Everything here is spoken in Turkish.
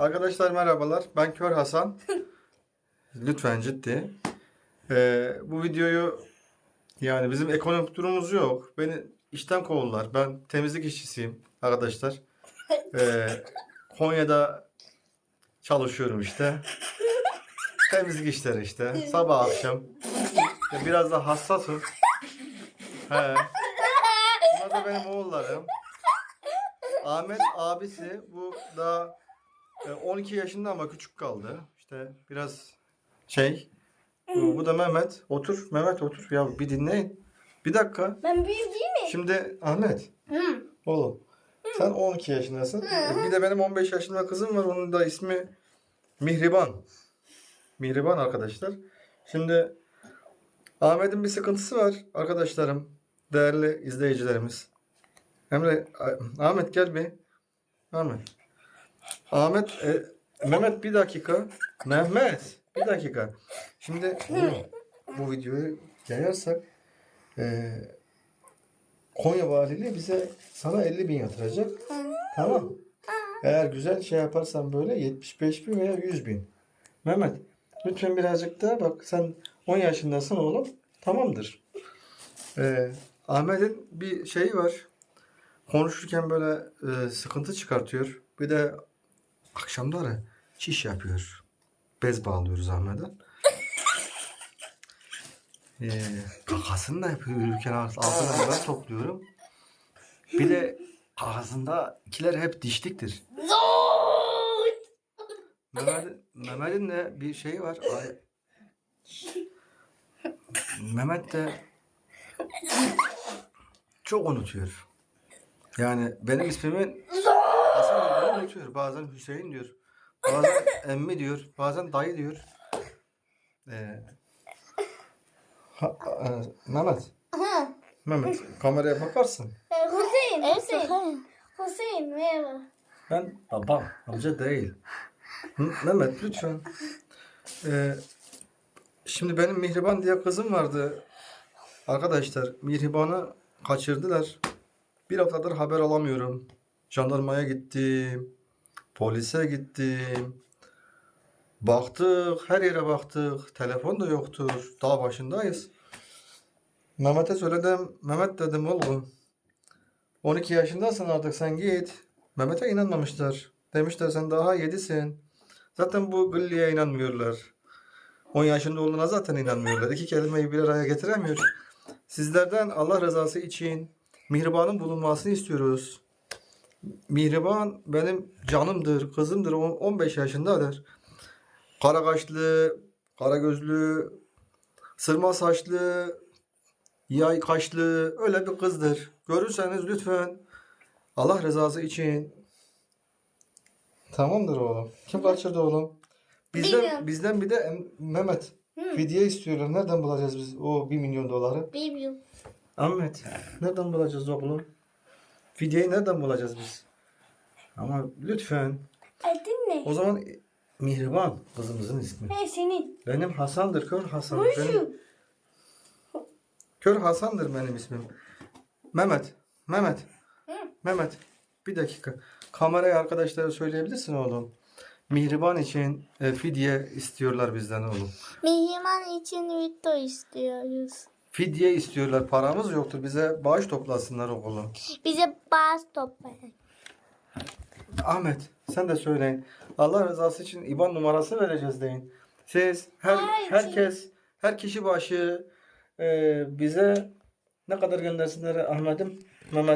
Arkadaşlar merhabalar. Ben Kör Hasan. Lütfen ciddi. Ee, bu videoyu yani bizim ekonomik durumumuz yok. Beni işten kovdular. Ben temizlik işçisiyim arkadaşlar. Ee, Konya'da çalışıyorum işte. Temizlik işleri işte. Sabah akşam. Ya Biraz da hassasım. He. Bunlar da benim oğullarım. Ahmet abisi bu da e, 12 yaşında ama küçük kaldı. İşte biraz şey. Bu, bu da Mehmet. Otur Mehmet otur. Ya bir dinleyin. Bir dakika. Ben büyük değil mi? Şimdi Ahmet Hı. oğlum sen 12 yaşındasın. E, Bir de benim 15 yaşında kızım var. Onun da ismi Mihriban. Mihriban arkadaşlar. Şimdi Ahmet'in bir sıkıntısı var arkadaşlarım. Değerli izleyicilerimiz. Emre, Ahmet gel bir. Ahmet. Ahmet, e, Mehmet bir dakika. Mehmet bir dakika. Şimdi bu videoyu yayarsak e, Konya Valiliği bize sana 50 bin yatıracak. Tamam. Eğer güzel şey yaparsan böyle 75 bin veya 100 bin. Mehmet lütfen birazcık daha bak sen 10 yaşındasın oğlum. Tamamdır. Ee, Ahmet'in bir şeyi var. Konuşurken böyle e, sıkıntı çıkartıyor. Bir de akşamları çiş yapıyor. Bez bağlıyoruz Ahmet'e. Ee, kakasını da yapıyor yürürken altına ben topluyorum. Bir de ağzında ikiler hep dişliktir. Mehmet'in Mehmet'in de bir şeyi var. Ay- Mehmet de çok unutuyor. Yani benim ismimin Unutuyor. Bazen Hüseyin diyor. Bazen emmi diyor. Bazen dayı diyor. Ee, ha- e, Mehmet. Hı. Mehmet kameraya bakarsın. Ee, Hüseyin, Hüseyin. Hüseyin merhaba. Ben baba, amca değil. Hı, Mehmet lütfen. Ee, şimdi benim Mihriban diye kızım vardı. Arkadaşlar Mihriban'ı kaçırdılar. Bir haftadır haber alamıyorum. Jandarmaya gittim. Polise gittim. Baktık, her yere baktık. Telefon da yoktur. Dağ başındayız. Mehmet'e söyledim. Mehmet dedim oğlum. 12 yaşındasın artık sen git. Mehmet'e inanmamışlar. Demişler sen daha yedisin. Zaten bu gılliye inanmıyorlar. 10 yaşında olduğuna zaten inanmıyorlar. İki kelimeyi bir araya getiremiyor. Sizlerden Allah rızası için Mihriban'ın bulunmasını istiyoruz. Mihriban benim canımdır, kızımdır. O 15 yaşındadır. Kara kaşlı, kara gözlü, sırma saçlı, yay kaşlı öyle bir kızdır. Görürseniz lütfen Allah rızası için Tamamdır oğlum. Kim kaçırdı oğlum? Bizden Bilmiyorum. bizden bir de Mehmet. Fidye istiyorlar. Nereden bulacağız biz o 1 milyon doları? Bilmiyorum. Ahmet, nereden bulacağız oğlum? Fidyeyi nereden bulacağız biz? Ama lütfen. Adın ne? O zaman Mihriban kızımızın ismi. He senin. Benim Hasan'dır, Kör Hasan. Benim, Bonjour. Kör Hasan'dır benim ismim. Mehmet, Mehmet, Hı. Mehmet. Bir dakika. Kameraya arkadaşlara söyleyebilirsin oğlum. Mihriban için e, fidye istiyorlar bizden oğlum. Mihriman için video istiyoruz. Fidye istiyorlar. Paramız yoktur. Bize bağış toplasınlar oğlum. Bize toplayın. Ahmet sen de söyleyin. Allah rızası için IBAN numarası vereceğiz deyin. Siz her Hayır. herkes her kişi başı e, bize ne kadar göndersinler Ahmet'im? Mehmet